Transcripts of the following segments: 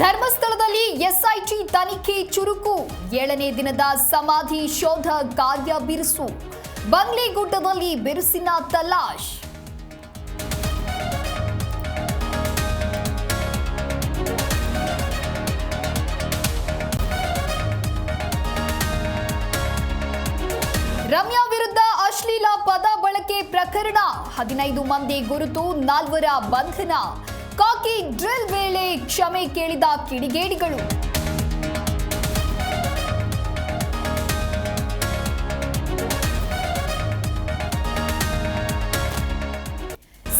ಧರ್ಮಸ್ಥಳದಲ್ಲಿ ಎಸ್ಐಟಿ ತನಿಖೆ ಚುರುಕು. ಏಳನೇ ದಿನದ ಸಮಾಧಿ ಶೋಧ ಕಾರ್ಯ ಬಿರುಸು. ಬಂಗ್ಲೆಗುಡ್ಡದಲ್ಲಿ ಬಿರುಸಿನ ತಲಾಶ್. ರಮ್ಯಾ ವಿರುದ್ಧ ಅಶ್ಲೀಲ ಪದ ಬಳಕೆ ಪ್ರಕರಣ. ಹದಿನೈದು ಮಂದಿ ಗುರುತು, ನಾಲ್ವರ ಬಂಧನ. ಕಾಕಿ ಡ್ರಿಲ್ ವೇಳೆ ಕ್ಷಮೆ ಕೇಳಿದ ಕಿಡಿಗೇಡಿಗಳು.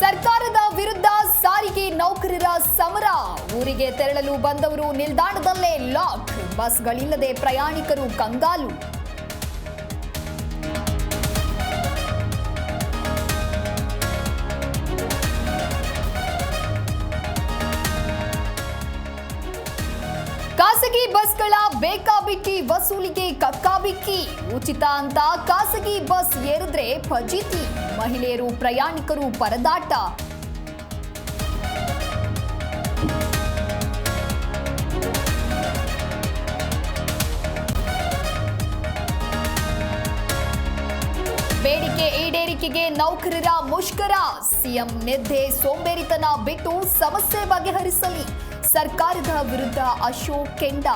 ಸರ್ಕಾರದ ವಿರುದ್ಧ ಸಾರಿಗೆ ನೌಕರರ ಸಮರ. ಊರಿಗೆ ತೆರಳಲು ಬಂದವರು ನಿಲ್ದಾಣದಲ್ಲೇ ಲಾಕ್, ಬಸ್ಗಳಿಲ್ಲದೆ ಪ್ರಯಾಣಿಕರು ಕಂಗಾಲು. ಖಾಸಗಿ ಬಸ್ಗಳ ಬೇಕಾಬಿಟ್ಟಿ ವಸೂಲಿಗೆ ಕಕ್ಕಾಬಿಕ್ಕಿ ಉಚಿತ ಅಂತ ಖಾಸಗಿ ಬಸ್ ಏರಿದ್ರೆ ಫಜೀತಿ. ಮಹಿಳೆಯರು ಪ್ರಯಾಣಿಕರು ಪರದಾಟ. ಬೇಡಿಕೆ ಈಡೇರಿಕೆಗೆ ನೌಕರರ ಮುಷ್ಕರ. ಸಿಎಂ ನಿದ್ದೆ ಸೋಂಬೇರಿತನ ಬಿಟ್ಟು ಸಮಸ್ಯೆ ಬಗೆಹರಿಸಲಿ. ಸರ್ಕಾರದ ವಿರುದ್ಧ ಅಶೋಕ್ ಕೆಂಡ